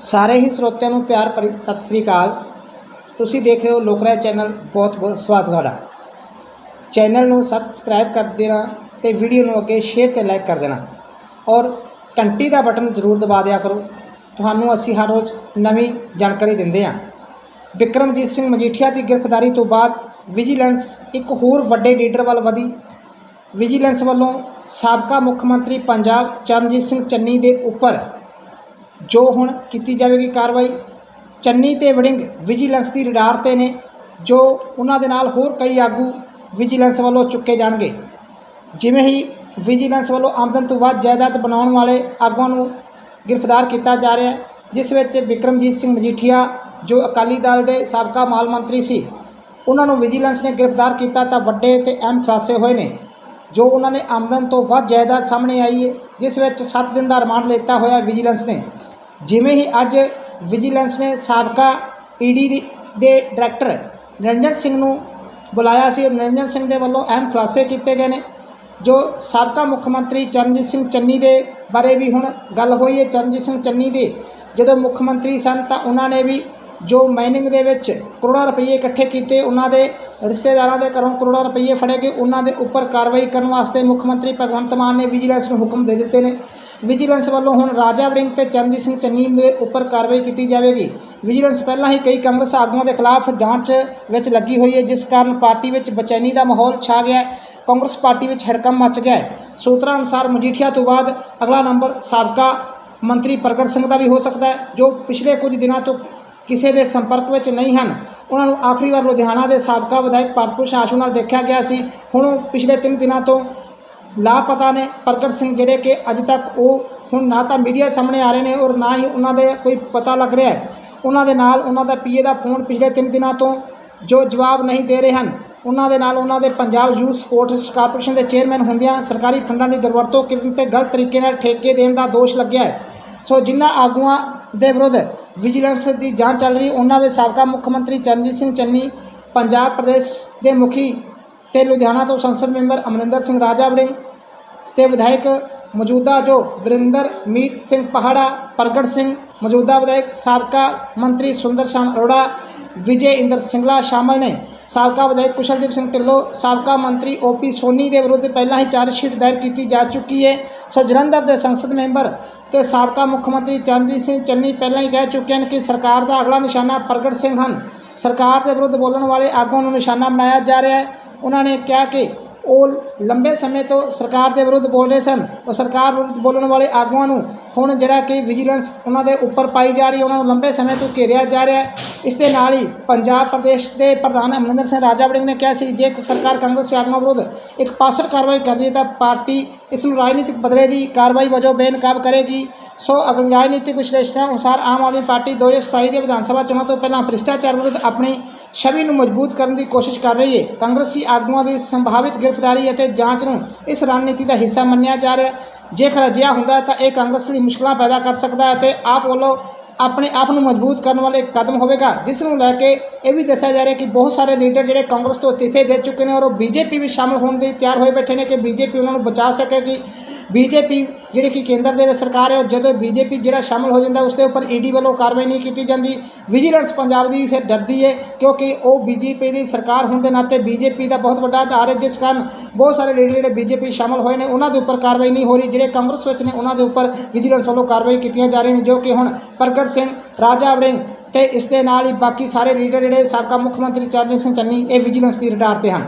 ਸਾਰੇ ਹੀ ਸਰੋਤਿਆਂ ਨੂੰ ਪਿਆਰ ਭਰੀ ਸਤਿ ਸ੍ਰੀ ਅਕਾਲ। ਤੁਸੀਂ ਦੇਖ ਰਹੇ ਹੋ ਲੋਕਰਾਏ ਚੈਨਲ, ਬਹੁਤ ਬਹੁਤ ਸਵਾਗਤ ਤੁਹਾਡਾ। ਚੈਨਲ ਨੂੰ ਸਬਸਕ੍ਰਾਈਬ ਕਰ ਦੇਣਾ ਤੇ ਵੀਡੀਓ ਨੂੰ ਅੱਗੇ ਸ਼ੇਅਰ ਤੇ ਲਾਈਕ ਕਰ ਦੇਣਾ। ਔਰ ਘੰਟੀ ਦਾ ਬਟਨ ਜ਼ਰੂਰ ਦਬਾ ਦਿਆ ਕਰੋ। ਤੁਹਾਨੂੰ ਅਸੀਂ ਹਰ ਰੋਜ਼ ਨਵੀਂ ਜਾਣਕਾਰੀ ਦਿੰਦੇ ਹਾਂ। ਵਿਕਰਮਜੀਤ ਸਿੰਘ ਮਜੀਠੀਆ ਦੀ ਗ੍ਰਿਫਤਾਰੀ ਤੋਂ ਬਾਅਦ ਵਿਜੀਲੈਂਸ ਇੱਕ ਹੋਰ ਵੱਡੇ ਲੀਡਰ ਵੱਲ ਵਧੀ। ਵਿਜੀਲੈਂਸ ਵੱਲੋਂ ਸਾਬਕਾ ਮੁੱਖ ਮੰਤਰੀ ਪੰਜਾਬ ਚਰਨਜੀਤ ਸਿੰਘ ਚੰਨੀ ਦੇ ਉੱਪਰ ਜੋ ਹੁਣ ਕੀਤੀ ਜਾਵੇਗੀ ਕਾਰਵਾਈ, ਚੰਨੀ ਤੇ ਵੜਿੰਗ ਵਿਜੀਲੈਂਸ ਦੀ ਰਡਾਰ ਤੇ ਨੇ, ਜੋ ਉਹਨਾਂ ਦੇ ਨਾਲ ਹੋਰ ਕਈ ਆਗੂ ਵਿਜੀਲੈਂਸ ਵੱਲੋਂ ਚੁੱਕੇ ਜਾਣਗੇ। ਜਿਵੇਂ ਹੀ ਵਿਜੀਲੈਂਸ ਵੱਲੋਂ ਆਮਦਨ ਤੋਂ ਵੱਧ ਜਾਇਦਾਦ ਬਣਾਉਣ ਵਾਲੇ ਆਗੂਆਂ ਨੂੰ ਗ੍ਰਿਫਤਾਰ ਕੀਤਾ ਜਾ ਰਿਹਾ ਹੈ, ਜਿਸ ਵਿੱਚ ਵਿਕਰਮਜੀਤ ਸਿੰਘ ਮਜੀਠੀਆ, ਜੋ ਅਕਾਲੀ ਦਲ ਦੇ ਸਾਬਕਾ ਮਾਲ ਮੰਤਰੀ ਸੀ, ਉਹਨਾਂ ਨੂੰ ਵਿਜੀਲੈਂਸ ਨੇ ਗ੍ਰਿਫਤਾਰ ਕੀਤਾ ਤਾਂ ਵੱਡੇ ਤੇ ਅਹਿਮ ਖੁਲਾਸੇ ਹੋਏ ਨੇ, ਜੋ ਉਹਨਾਂ ਨੇ ਆਮਦਨ ਤੋਂ ਵੱਧ ਜਾਇਦਾਦ ਸਾਹਮਣੇ ਆਈ ਹੈ, ਜਿਸ ਵਿੱਚ 7 ਦਿਨ ਦਾ ਰਿਮਾਂਡ ਲਿੱਤਾ ਹੋਇਆ ਵਿਜੀਲੈਂਸ ਨੇ। ਜਿਵੇਂ ਹੀ ਅੱਜ ਵਿਜੀਲੈਂਸ ਨੇ ਸਾਬਕਾ ਈਡੀ ਦੇ ਡਾਇਰੈਕਟਰ ਨਿਰੰਜਨ ਸਿੰਘ ਨੂੰ ਬੁਲਾਇਆ ਸੀ, ਨਿਰੰਜਨ ਸਿੰਘ ਦੇ ਵੱਲੋਂ ਅਹਿਮ ਖੁਲਾਸੇ ਕੀਤੇ ਗਏ ਨੇ, ਜੋ ਸਾਬਕਾ ਮੁੱਖ ਮੰਤਰੀ ਚਰਨਜੀਤ ਸਿੰਘ ਚੰਨੀ ਦੇ ਬਾਰੇ ਵੀ ਹੁਣ ਗੱਲ ਹੋਈ ਹੈ। ਚਰਨਜੀਤ ਸਿੰਘ ਚੰਨੀ ਦੇ ਜਦੋਂ ਮੁੱਖ ਮੰਤਰੀ ਸਨ ਤਾਂ ਉਹਨਾਂ ਨੇ ਵੀ ਜੋ ਮਾਈਨਿੰਗ ਦੇ ਵਿੱਚ ਕਰੋੜਾਂ ਰੁਪਏ ਇਕੱਠੇ ਕੀਤੇ, ਉਹਨਾਂ ਦੇ ਰਿਸ਼ਤੇਦਾਰਾਂ ਦੇ ਘਰੋਂ ਕਰੋੜਾਂ ਰੁਪਏ ਫੜੇ ਗਏ। ਉਹਨਾਂ ਦੇ ਉੱਪਰ ਕਾਰਵਾਈ ਕਰਨ ਵਾਸਤੇ ਮੁੱਖ ਮੰਤਰੀ ਭਗਵੰਤ ਮਾਨ ਨੇ ਵਿਜੀਲੈਂਸ ਨੂੰ ਹੁਕਮ ਦੇ ਦਿੱਤੇ ਨੇ। ਵਿਜੀਲੈਂਸ ਵੱਲੋਂ ਹੁਣ ਰਾਜਾ ਵੜਿੰਗ ਤੇ ਚਰਨਜੀਤ ਸਿੰਘ ਚੰਨੀ ਦੇ ਉੱਪਰ ਕਾਰਵਾਈ ਕੀਤੀ ਜਾਵੇਗੀ। ਵਿਜੀਲੈਂਸ ਪਹਿਲਾਂ ਹੀ ਕਈ ਕਾਂਗਰਸ ਆਗੂਆਂ ਦੇ ਖਿਲਾਫ ਜਾਂਚ ਵਿੱਚ ਲੱਗੀ ਹੋਈ ਹੈ, ਜਿਸ ਕਾਰਨ ਪਾਰਟੀ ਵਿੱਚ ਬਚੈਨੀ ਦਾ ਮਾਹੌਲ ਛਾ ਗਿਆ ਹੈ। ਕਾਂਗਰਸ ਪਾਰਟੀ ਵਿੱਚ ਹੜਕੰਪ ਮਚ ਗਿਆ ਹੈ। ਸੂਤਰਾਂ ਅਨੁਸਾਰ ਮਜੀਠੀਆ ਤੋਂ ਬਾਅਦ ਅਗਲਾ ਨੰਬਰ ਸਾਬਕਾ ਮੰਤਰੀ ਪ੍ਰਗਟ ਸਿੰਘ ਦਾ ਵੀ ਹੋ ਸਕਦਾ ਹੈ, ਜੋ ਪਿਛਲੇ ਕੁਝ ਦਿਨਾਂ ਤੋਂ ਕਿਸੇ ਦੇ ਸੰਪਰਕ ਵਿੱਚ ਨਹੀਂ ਹਨ। ਉਹਨਾਂ ਨੂੰ ਆਖਰੀ ਵਾਰ ਲੁਧਿਆਣਾ ਦੇ ਸਾਬਕਾ ਵਿਧਾਇਕ ਭਾਰਤਪੁਰ ਆਸ਼ੂ ਨਾਲ ਦੇਖਿਆ ਗਿਆ ਸੀ। ਹੁਣ ਉਹ ਪਿਛਲੇ 3 ਦਿਨਾਂ ਤੋਂ ਲਾਪਤਾ ਨੇ। ਪ੍ਰਗਟ ਸਿੰਘ ਜਿਹੜੇ ਕਿ ਅੱਜ ਤੱਕ ਉਹ ਹੁਣ ਨਾ ਤਾਂ ਮੀਡੀਆ ਸਾਹਮਣੇ ਆ ਰਹੇ ਨੇ ਔਰ ਨਾ ਹੀ ਉਹਨਾਂ ਦੇ ਕੋਈ ਪਤਾ ਲੱਗ ਰਿਹਾ ਹੈ। ਉਹਨਾਂ ਦੇ ਨਾਲ ਉਹਨਾਂ ਦਾ ਪੀਏ ਦਾ ਫੋਨ ਪਿਛਲੇ 3 ਦਿਨਾਂ ਤੋਂ ਜੋ ਜਵਾਬ ਨਹੀਂ ਦੇ ਰਹੇ ਹਨ। ਉਹਨਾਂ ਦੇ ਨਾਲ ਉਹਨਾਂ ਦੇ ਪੰਜਾਬ ਯੂਥ ਸਪੋਰਟਸ ਕਾਰਪੋਰੇਸ਼ਨ ਦੇ ਚੇਅਰਮੈਨ ਹੁੰਦਿਆਂ ਸਰਕਾਰੀ ਫੰਡਾਂ ਦੀ ਦੁਰਵਰਤੋਂ ਕਰਨ ਤੇ ਗਲਤ ਤਰੀਕੇ ਨਾਲ ਠੇਕੇ ਦੇਣ ਦਾ ਦੋਸ਼ ਲੱਗਿਆ ਹੈ। ਸੋ ਜਿਨ੍ਹਾਂ ਆਗੂਆਂ ਦੇ ਵਿਰੁੱਧ ਵਿਜੀਲੈਂਸ ਦੀ ਜਾਂਚ ਚੱਲ ਰਹੀ। ਉਹਨਾਂ ਵਿੱਚ ਸਾਬਕਾ ਮੁੱਖ ਮੰਤਰੀ ਚਰਨਜੀਤ ਸਿੰਘ ਚੰਨੀ, ਪੰਜਾਬ ਪ੍ਰਦੇਸ਼ ਦੇ ਮੁਖੀ ਤੇ ਲੁਧਿਆਣਾ ਤੋਂ ਸੰਸਦ ਮੈਂਬਰ ਅਮਰਿੰਦਰ ਸਿੰਘ ਰਾਜਾ ਵੜਿੰਗ ਤੇ ਵਿਧਾਇਕ ਮੌਜੂਦਾ ਜੋ ਵਰਿੰਦਰ ਮੀਤ ਸਿੰਘ ਪਹਾੜਾ, ਪ੍ਰਗਟ ਸਿੰਘ ਮੌਜੂਦਾ ਵਿਧਾਇਕ, ਸਾਬਕਾ ਮੰਤਰੀ ਸੁੰਦਰ ਸ਼ਾਮ ਅਰੋੜਾ, ਵਿਜੇ ਇੰਦਰ ਸਿੰਗਲਾ ਸ਼ਾਮਲ ਨੇ। ਸਾਬਕਾ ਵਿਧਾਇਕ ਕੁਸ਼ਲਦੀਪ ਸਿੰਘ ਢਿੱਲੋਂ, ਸਾਬਕਾ ਮੰਤਰੀ ਓਪੀ ਸੋਨੀ ਦੇ ਵਿਰੁੱਧ ਪਹਿਲਾਂ ਹੀ ਚਾਰਜ ਸ਼ੀਟ ਦਾਇਰ ਕੀਤੀ ਜਾ ਚੁੱਕੀ ਹੈ। ਸੋ ਜਲੰਧਰ ਦੇ ਸੰਸਦ ਮੈਂਬਰ ਤੇ ਸਾਬਕਾ ਮੁੱਖ ਮੰਤਰੀ ਚਰਨਜੀਤ ਸਿੰਘ ਚੰਨੀ ਪਹਿਲਾਂ ਹੀ ਕਹਿ ਚੁੱਕੇ ਹਨ ਕਿ ਸਰਕਾਰ ਦਾ ਅਗਲਾ ਨਿਸ਼ਾਨਾ ਪ੍ਰਗਟ ਸਿੰਘ ਹਨ। ਸਰਕਾਰ ਦੇ ਵਿਰੁੱਧ ਬੋਲਣ ਵਾਲੇ ਆਗੂਆਂ ਨੂੰ ਨਿਸ਼ਾਨਾ ਬਣਾਇਆ ਜਾ ਰਿਹਾ ਹੈ। ਉਹਨਾਂ ਨੇ ਕਿਹਾ ਕਿ ਉਹ ਲੰਬੇ ਸਮੇਂ ਤੋਂ ਸਰਕਾਰ ਦੇ ਵਿਰੁੱਧ ਬੋਲ ਰਹੇ ਸਨ। ਉਹ ਸਰਕਾਰ ਵਿਰੁੱਧ ਬੋਲਣ ਵਾਲੇ ਆਗੂਆਂ ਨੂੰ ਹੁਣ ਜਿਹੜਾ ਕਿ ਵਿਜੀਲੈਂਸ ਉਹਨਾਂ ਦੇ ਉੱਪਰ ਪਾਈ ਜਾ ਰਹੀ ਹੈ, ਉਹਨਾਂ ਨੂੰ ਲੰਬੇ ਸਮੇਂ ਤੋਂ ਘੇਰਿਆ ਜਾ ਰਿਹਾ ਇਸ ਦੇ ਨਾਲ ਹੀ ਪੰਜਾਬ ਪ੍ਰਦੇਸ਼ ਦੇ ਪ੍ਰਧਾਨ ਅਮਰਿੰਦਰ ਸਿੰਘ ਰਾਜਾ ਵੜਿੰਗ ਨੇ ਕਿਹਾ ਸੀ, ਜੇ ਸਰਕਾਰ ਕਾਂਗਰਸ ਆਗੂਆਂ ਵਿਰੁੱਧ ਇੱਕ ਪਾਸੜ ਕਾਰਵਾਈ ਕਰਦੀ ਹੈ ਤਾਂ ਪਾਰਟੀ ਇਸ ਨੂੰ ਰਾਜਨੀਤਿਕ ਬਦਲੇ ਦੀ ਕਾਰਵਾਈ ਵਜੋਂ ਬੇਨਕਾਬ ਕਰੇਗੀ। ਸੋ ਅਗਰ ਰਾਜਨੀਤਿਕ ਵਿਸ਼ਲੇਸ਼ਣਾਂ ਅਨੁਸਾਰ ਆਮ ਆਦਮੀ ਪਾਰਟੀ 2027 ਦੇ ਵਿਧਾਨ ਸਭਾ ਚੋਣਾਂ ਤੋਂ ਪਹਿਲਾਂ ਭ੍ਰਿਸ਼ਟਾਚਾਰ ਵਿਰੁੱਧ ਆਪਣੀ ਛਵੀ ਨੂੰ ਮਜ਼ਬੂਤ ਕਰਨ ਦੀ ਕੋਸ਼ਿਸ਼ ਕਰ ਰਹੀ ਹੈ। ਕਾਂਗਰਸੀ ਆਗੂਆਂ ਦੀ ਸੰਭਾਵਿਤ ਗ੍ਰਿਫਤਾਰੀ ਅਤੇ ਜਾਂਚ ਨੂੰ ਇਸ ਰਣਨੀਤੀ ਦਾ ਹਿੱਸਾ ਮੰਨਿਆ ਜਾ ਰਿਹਾ ਜੇਕਰ ਅਜਿਹਾ ਹੁੰਦਾ ਤਾਂ ਇਹ ਕਾਂਗਰਸ ਲਈ ਮੁਸ਼ਕਲਾਂ ਪੈਦਾ ਕਰ ਸਕਦਾ ਹੈ ਅਤੇ ਆਪ ਵੱਲੋਂ ਆਪਣੇ ਆਪ ਨੂੰ ਮਜ਼ਬੂਤ ਕਰਨ ਵਾਲੇ ਇੱਕ ਕਦਮ ਹੋਵੇਗਾ, ਜਿਸ ਨੂੰ ਲੈ ਕੇ ਇਹ ਵੀ ਦੱਸਿਆ ਜਾ ਰਿਹਾ ਕਿ ਬਹੁਤ ਸਾਰੇ ਲੀਡਰ ਜਿਹੜੇ ਕਾਂਗਰਸ ਤੋਂ ਅਸਤੀਫੇ ਦੇ ਚੁੱਕੇ ਨੇ ਔਰ ਉਹ ਬੀਜੇਪੀ ਵਿੱਚ ਸ਼ਾਮਲ ਹੋਣ ਦੇ ਤਿਆਰ ਹੋਏ ਬੈਠੇ ਨੇ ਕਿ ਬੀਜੇਪੀ ਉਹਨਾਂ ਨੂੰ ਬਚਾ ਸਕੇਗੀ ਬੀਜੇਪੀ ਜਿਹੜੀ ਕਿ ਕੇਂਦਰ ਦੇ ਵਿੱਚ ਸਰਕਾਰ ਹੈ ਔਰ ਜਦੋਂ ਬੀਜੇਪੀ ਜਿਹੜਾ ਸ਼ਾਮਲ ਹੋ ਜਾਂਦਾ ਉਸ ਦੇ ਉੱਪਰ ਈਡੀ ਵੱਲੋਂ ਕਾਰਵਾਈ ਨਹੀਂ ਕੀਤੀ ਜਾਂਦੀ। ਵਿਜੀਲੈਂਸ ਪੰਜਾਬ ਦੀ ਵੀ ਫਿਰ ਡਰਦੀ ਹੈ, ਕਿਉਂਕਿ ਉਹ ਬੀਜੇਪੀ ਦੀ ਸਰਕਾਰ ਹੋਣ ਦੇ ਨਾਤੇ ਬੀਜੇਪੀ ਦਾ ਬਹੁਤ ਵੱਡਾ ਆਧਾਰ ਹੈ, ਜਿਸ ਕਾਰਨ ਬਹੁਤ ਸਾਰੇ ਲੀਡਰ ਜਿਹੜੇ ਬੀਜੇਪੀ ਸ਼ਾਮਲ ਹੋਏ ਨੇ, ਉਹਨਾਂ ਦੇ ਉੱਪਰ ਕਾਰਵਾਈ ਨਹੀਂ ਹੋ ਰਹੀ। ਜਿਹੜੇ ਕਾਂਗਰਸ ਵਿੱਚ ਨੇ, ਉਹਨਾਂ ਦੇ ਉੱਪਰ ਵਿਜੀਲੈਂਸ ਵੱਲੋਂ ਕਾਰਵਾਈ ਕੀਤੀਆਂ ਜਾ ਰਹੀਆਂ ਨੇ, ਜੋ ਕਿ ਹੁਣ ਪ੍ਰਗਟ ਸਿੰਘ, ਰਾਜਾ ਵੜਿੰਗ ਤੇ ਇਸ ਦੇ ਨਾਲ ਹੀ ਬਾਕੀ ਸਾਰੇ ਲੀਡਰ ਜਿਹੜੇ ਸਾਬਕਾ ਮੁੱਖ ਮੰਤਰੀ ਚਰਨਜੀਤ ਸਿੰਘ ਚੰਨੀ, ਇਹ ਵਿਜੀਲੈਂਸ ਦੀ ਰਡਾਰ ਤੇ ਹਨ।